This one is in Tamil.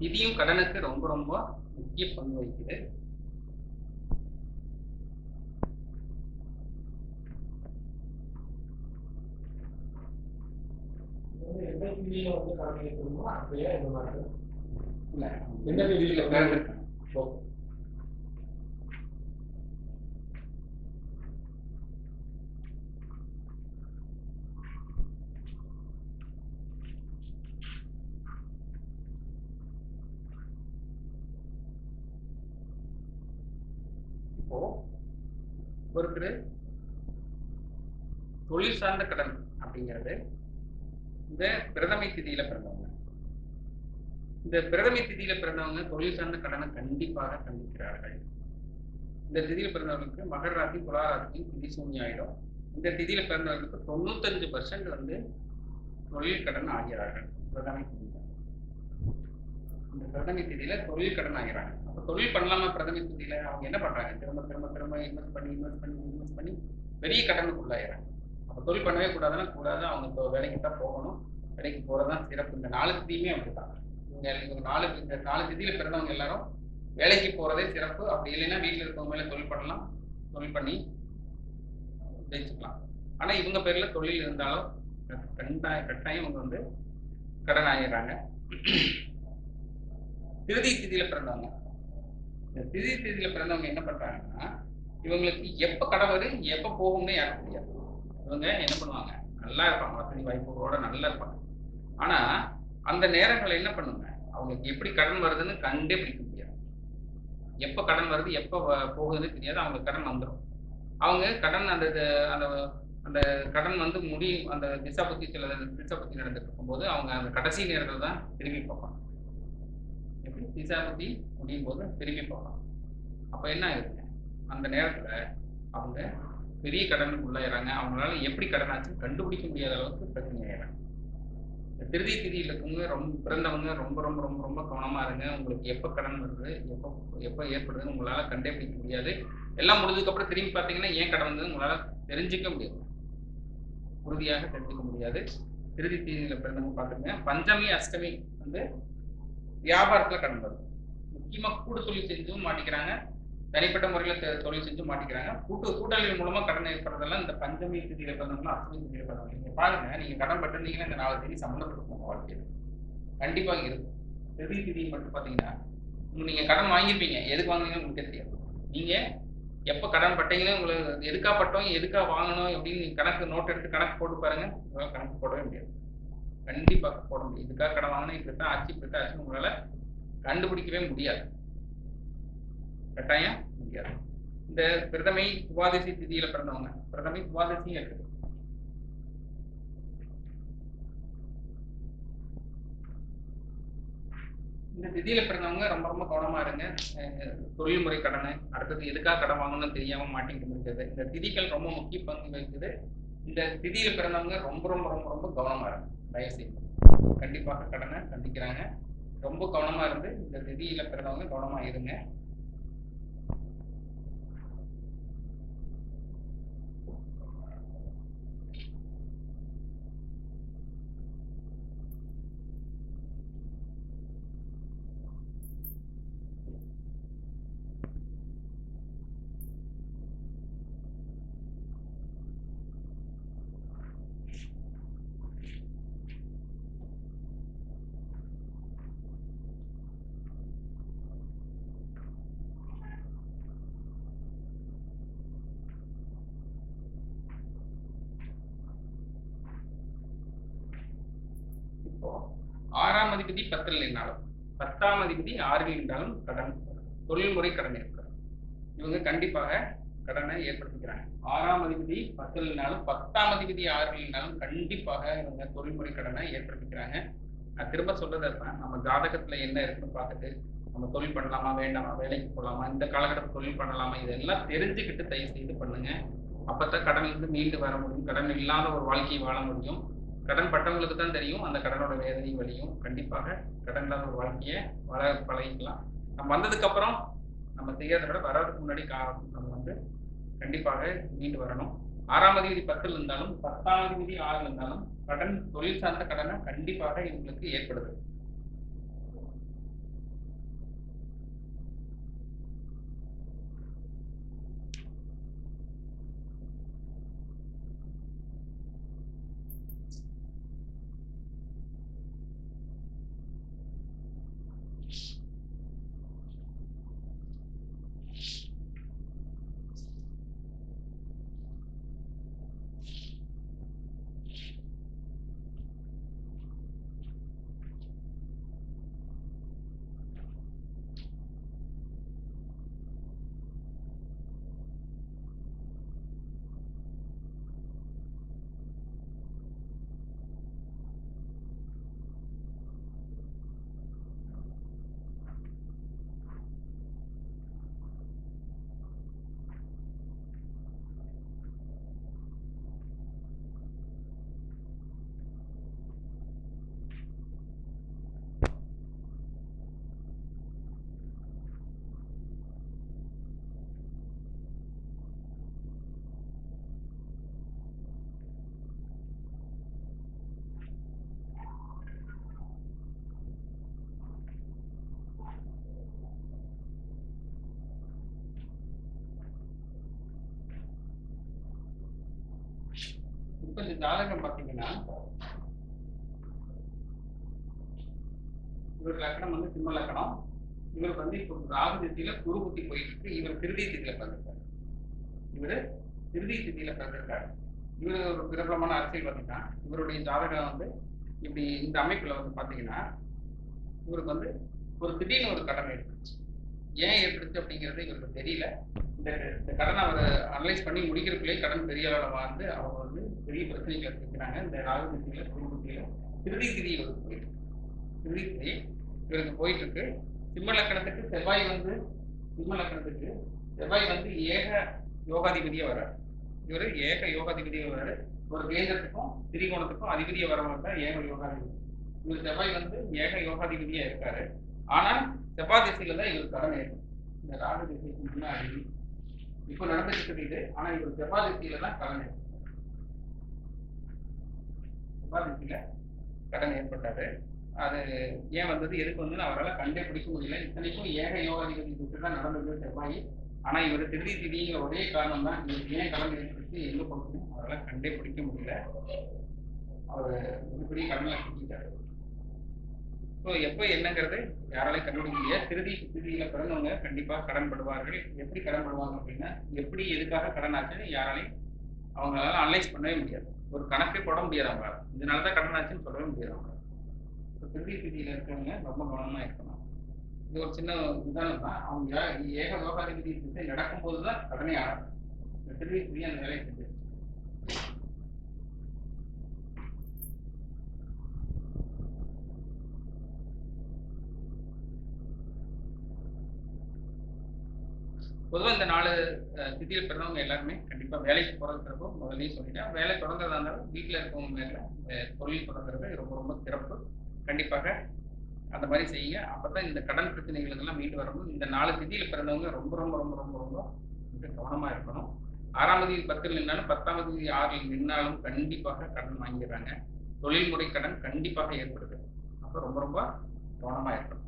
திதியும் கடனுக்கு ரொம்ப ரொம்ப முக்கிய பங்கு வகிக்குது. எந்த திதியில வந்து கடன் இருக்கணுமோ அப்பயே இந்த மாதிரி இல்ல எந்த திதியில பிறந்திருக்காங்க. இப்போ ஒருத்தர் தொழில் சார்ந்த கடன் அப்படிங்கிறது இந்த பிரதமை திதியில பிறந்தவங்க. இந்த பிரதமை திதியில பிறந்தவங்க தொழில் சார்ந்த கடனை கண்டிப்பாக சந்திக்கிறார்கள் இந்த திதியில பிறந்தவர்களுக்கு மகர ராசி துலா ராசி திதி சூன்யம் ஆயிடும். இந்த திதியில பிறந்தவர்களுக்கு தொண்ணூத்தஞ்சு பர்சன்ட் வந்து தொழில் கடன் ஆகிறார்கள். பிரதமை பிரதமை திதியில தொழில் கடன் ஆகிறாங்க அப்ப தொழில் பண்ணலாமா பிரதமை திதியில? அவங்க என்ன பண்றாங்க? திரும்ப திரும்ப திரும்ப இன்வெஸ்ட் பண்ணி இன்வெஸ்ட் பண்ணி இன்வெஸ்ட் பண்ணி பெரிய கடனுக்கு உள்ளாயிறாங்க அப்ப தொழில் பண்ணவே கூடாதுன்னா கூடாது. அவங்க இப்போ வேலைக்கு தான் போகணும். வேலைக்கு போறதுதான் சிறப்பு. இந்த நாலு திதியுமே அப்படித்தான். இவங்க இவங்க நாலு இந்த நாலு திதியில பிறந்தவங்க எல்லாரும் வேலைக்கு போறதே சிறப்பு. அப்படி இல்லைன்னா வீட்டுல இருக்கவங்க மேல தொழில் பண்ணலாம். தொழில் பண்ணி ஜெயிச்சுக்கலாம். ஆனா இவங்க பேர்ல தொழில் இருந்தாலும் கட்டாயம் கட்டாயம் இவங்க வந்து கடன் ஆகிடுறாங்க திருதி திதியில பிறந்தவங்க. இந்த திருதி திதியில பிறந்தவங்க என்ன பண்றாங்கன்னா இவங்களுக்கு எப்ப கடன் வரும் எப்ப போகும்னு யாருக்கு தெரியாது. இவங்க என்ன பண்ணுவாங்க நல்லா இருப்பாங்க வசதி வாய்ப்புகளோட நல்லா இருப்பாங்க. ஆனா அந்த நேரங்களை என்ன பண்ணுங்க அவங்களுக்கு எப்படி கடன் வருதுன்னு கண்டே பிடிக்க முடியாது. எப்ப கடன் வருது எப்ப வ- போகுதுன்னு தெரியாது அவங்க கடன் வந்துடும் அவங்க கடன் அந்த இது- அந்த அந்த கடன் வந்து முடியும் அந்த திசா புத்தி சில திசா புத்தி நடந்துட்டு இருக்கும்போது அவங்க அந்த கடைசி நேரத்தில் தான் திரும்பி பார்ப்பாங்க. எப்படி திசா முடியும் போது திரும்பி போகலாம். அப்போ என்ன ஆகுதுங்க அந்த நேரத்தில் அவங்க பெரிய கடனுக்கு உள்ளாயிறாங்க அவங்களால எப்படி கடன் ஆச்சுன்னு கண்டுபிடிக்க முடியாத அளவுக்கு பிரச்சனை ஆயிடுறாங்க. திருதி திதியில் இருக்கவங்க ரொம்ப பிறந்தவங்க ரொம்ப ரொம்ப ரொம்ப ரொம்ப கவனமாக இருங்க. உங்களுக்கு எப்போ கடன் வருது எப்போ எப்போ ஏற்படுதுன்னு உங்களால் கண்டே பிடிக்க முடியாது. எல்லாம் முடிஞ்சதுக்கப்புறம் திரும்பி பார்த்தீங்கன்னா ஏன் கடன் வந்தது உங்களால் தெரிஞ்சுக்க முடியாது. உறுதியாக தெரிஞ்சுக்க முடியாது. திருதி தீதியில் பிறந்தவங்க பார்த்துருங்க பஞ்சமி அஷ்டமி வந்து வியாபாரத்துல கடன் வருது முக்கியமா கூடு தொழில் செஞ்சும் மாட்டிக்கிறாங்க. தனிப்பட்ட முறையில தொழில் செஞ்சு மாட்டிக்கிறாங்க. கூட்டு கூட்டாளிகள் மூலமா கடன் ஏற்படுறதெல்லாம் இந்த பஞ்சமி திதியில பிறந்தவங்க அஷ்டமி திதியில பிறந்தவங்க நீங்க பாருங்க நீங்க கடன் பட்டிருந்தீங்கன்னா இந்த நாலு தேதி சம்மந்தப்பட்டிருக்கும் உங்க வாழ்க்கையில. கண்டிப்பா இருக்கும். திதி திதி மட்டும் பாத்தீங்கன்னா நீங்க கடன் வாங்கியிருப்பீங்க எதுக்கு வாங்கினீங்கன்னு உங்களுக்கு தெரியாது. நீங்க எப்ப கடன் பட்டீங்களோ உங்களுக்கு எதுக்கா பட்டோம் எதுக்கா வாங்கணும் அப்படின்னு நீங்க கணக்கு நோட் எடுத்து கணக்கு போட்டு பாருங்க. கணக்கு போடவே முடியாது. கண்டிப்பா போட முடியும். இதுக்காக கடன் வாங்கினா இப்படித்தான் ஆச்சு இப்படித்தான் ஆச்சுன்னு உங்களால கண்டுபிடிக்கவே முடியாது. கட்டாயம் முடியாது. இந்த பிரதமை துவாதசி திதியில பிறந்தவங்க பிரதமை துவாதசியும் இருக்குது இந்த திதியில பிறந்தவங்க ரொம்ப ரொம்ப கவனமா இருங்க. தொழில்முறை தொழில் கடனை அடுத்தது எதுக்காக கடன் வாங்கணும்னு தெரியாம மாட்டிக்கிட்டு இருக்குது இந்த திதிகள் ரொம்ப முக்கிய பங்கு வகிக்குது. இந்த திதியில பிறந்தவங்க ரொம்ப ரொம்ப ரொம்ப ரொம்ப கவனமா இருக்கும் தயவு செய்யும் கண்டிப்பாக கடனை கண்டிக்கிறாங்க. ரொம்ப கவனமா இருந்து இந்த திதியில பிறந்தவங்க கவனமா இருங்க இப்போ ஆறாம் அதிபதி பத்தில் இல்லைனாலும் பத்தாம் அதிபதி ஆறில் இருந்தாலும் கடன் தொழில்முறை கடன் இருக்கிறது. இவங்க கண்டிப்பாக கடனை ஏற்படுத்திக்கிறாங்க. ஆறாம் அதிபதி பத்தில் இல்லைனாலும் பத்தாம் அதிபதி ஆறில் இருந்தாலும் கண்டிப்பாக இவங்க தொழில்முறை கடனை ஏற்படுத்திக்கிறாங்க. நான் திரும்ப சொல்றது நம்ம ஜாதகத்துல என்ன இருக்குன்னு பார்த்துட்டு நம்ம தொழில் பண்ணலாமா வேண்டாமா வேலைக்கு போகலாமா இந்த காலகட்டத்தில் தொழில் பண்ணலாமா இதெல்லாம் தெரிஞ்சுக்கிட்டு தயவு செய்து பண்ணுங்க. அப்பதான் கடன்ல இருந்து மீண்டு வர முடியும். கடன் இல்லாத ஒரு வாழ்க்கையை வாழ முடியும். கடன் பட்டவங்களுக்கு தான் தெரியும். அந்த கடனோட வேதனையும் வழியும் கண்டிப்பாக கடன் இல்லாத ஒரு வாழ்க்கையை வள பழகிக்கலாம். நம்ம வந்ததுக்கு அப்புறம் நம்ம செய்யாத விட வர்றதுக்கு முன்னாடி காரணம் நம்ம வந்து கண்டிப்பாக மீண்டு வரணும். ஆறாம் அதிபதி பத்தில் இருந்தாலும் பத்தாம் அதிபதி ஆறு இருந்தாலும் கடன் தொழில் சார்ந்த கடனை கண்டிப்பாக இவங்களுக்கு ஏற்படுது. இந்த ஜாதகம் பார்த்தீங்கன்னா இவர் லக்கணம் வந்து சிம்ம லக்கணம். இவருக்கு வந்து இப்போ ராகு திசையில குரு புத்தி போயிட்டு இவர் திருதி திதியில பிறந்திருக்காரு. இவர் திருதி திதியில பிறந்திருக்காரு. இவர் ஒரு பிரபலமான அரசியல் தான் இவருடைய ஜாதகம் வந்து இப்படி இந்த அமைப்புல வந்து பாத்தீங்கன்னா இவருக்கு வந்து ஒரு திடீர்னு ஒரு கடமை ஏற்பட்டுச்சு ஏன் ஏற்பட்டுச்சு அப்படிங்கிறது இவருக்கு தெரியல. இந்த இந்த கடனை அவர் அனலைஸ் பண்ணி முடிக்கிறதுக்குள்ளே கடன் பெரிய அளவில் வாழ்ந்து அவங்க வந்து பெரிய பிரச்சனைகளை இருக்கிறாங்க இந்த ராகு திசையில குடும்பத்தில திருதி திதி இவருக்கு போயிருக்கு திருதி திதி இவருக்கு போயிட்டு இருக்கு. சிம்ம லக்கணத்துக்கு செவ்வாய் வந்து சிம்ம லக்கணத்துக்கு செவ்வாய் வந்து ஏக யோகாதிபதியா வர்றார். இவர் ஏக யோகாதிபதியா வர்றாரு. ஒரு கேந்திரத்துக்கும் திரிகோணத்துக்கும் அதிபதியை வர மாதிரி தான் ஏக யோகாதிபதி. இவர் செவ்வாய் வந்து ஏக யோகாதிபதியா இருக்காரு. ஆனால் செவ்வாய் திசையில தான் இவர் கடன் ஏற்படும் இந்த ராகு திசைக்கு முன்னாடி இப்போ நடந்துட்டு இருக்குது. ஆனா இவர் செவ்வாய் தான் கடன் ஏற்படும் கடன் ஏற்பட்டாரு அது ஏன் வந்தது? எதுக்கு வந்து அவரால் கண்டே பிடிக்க முடியல இத்தனைக்கும் ஏக யோகாதிபதி கூட்டு தான் நடந்தது செவ்வாய் ஆனா இவர் திருடி திதிங்கிற ஒரே காரணம் தான் இவருக்கு ஏன் கடன் ஏற்படுத்தி எங்க போகணும் அவரால் கண்டே பிடிக்க முடியல. அவர் மிகப்பெரிய கடனை கொடுத்துட்டாரு ஸோ எப்போ என்னங்கிறது யாராலையும் கண்டுபிடிக்க முடியாது. திருதி திருதியில் பிறந்தவங்க கண்டிப்பாக கடன் படுவார்கள். எப்படி கடன் படுவாங்க அப்படின்னா எப்படி எதுக்காக கடன் ஆச்சுன்னு யாராலையும் அவங்களால அனலைஸ் பண்ணவே முடியாது. ஒரு கணக்கே போட முடியாது அவங்களால. இதனால தான் கடன் ஆச்சுன்னு சொல்லவே முடியாது அவங்க திருதி திருதியில் இருக்கிறவங்க ரொம்ப கவனமாக இருக்கணும். இது ஒரு சின்ன உதாரணம் தான் அவங்க ஏக யோகாதிபதி திசை நடக்கும்போது தான் கடனே ஆகும் இந்த திருதி அந்த வேலையை செஞ்சு பொதுவாக இந்த நாலு திதியில் பிறந்தவங்க எல்லாருமே கண்டிப்பாக வேலைக்கு போறதுக்கிறப்போ முதலையும் சொல்லிட்டேன். வேலை தொடங்குறதா இருந்தாலும் வீட்டில் இருக்கவங்க மேல தொழில் தொடங்குறது ரொம்ப ரொம்ப சிறப்பு. கண்டிப்பாக அந்த மாதிரி செய்யுங்க. அப்போ தான் இந்த கடன் பிரச்சனைகள் எல்லாம் மீண்டு வரணும் இந்த நாலு திதியில் பிறந்தவங்க ரொம்ப ரொம்ப ரொம்ப ரொம்ப ரொம்ப மிக இருக்கணும். ஆறாம் தேதி பத்தில் நின்னாலும் பத்தாம் தேதி ஆறில் நின்னாலும் கண்டிப்பாக கடன் வாங்கிடுறாங்க. தொழில்முறை கடன் கண்டிப்பாக ஏற்படுது. அப்போ ரொம்ப ரொம்ப கவனமாக இருக்கணும்.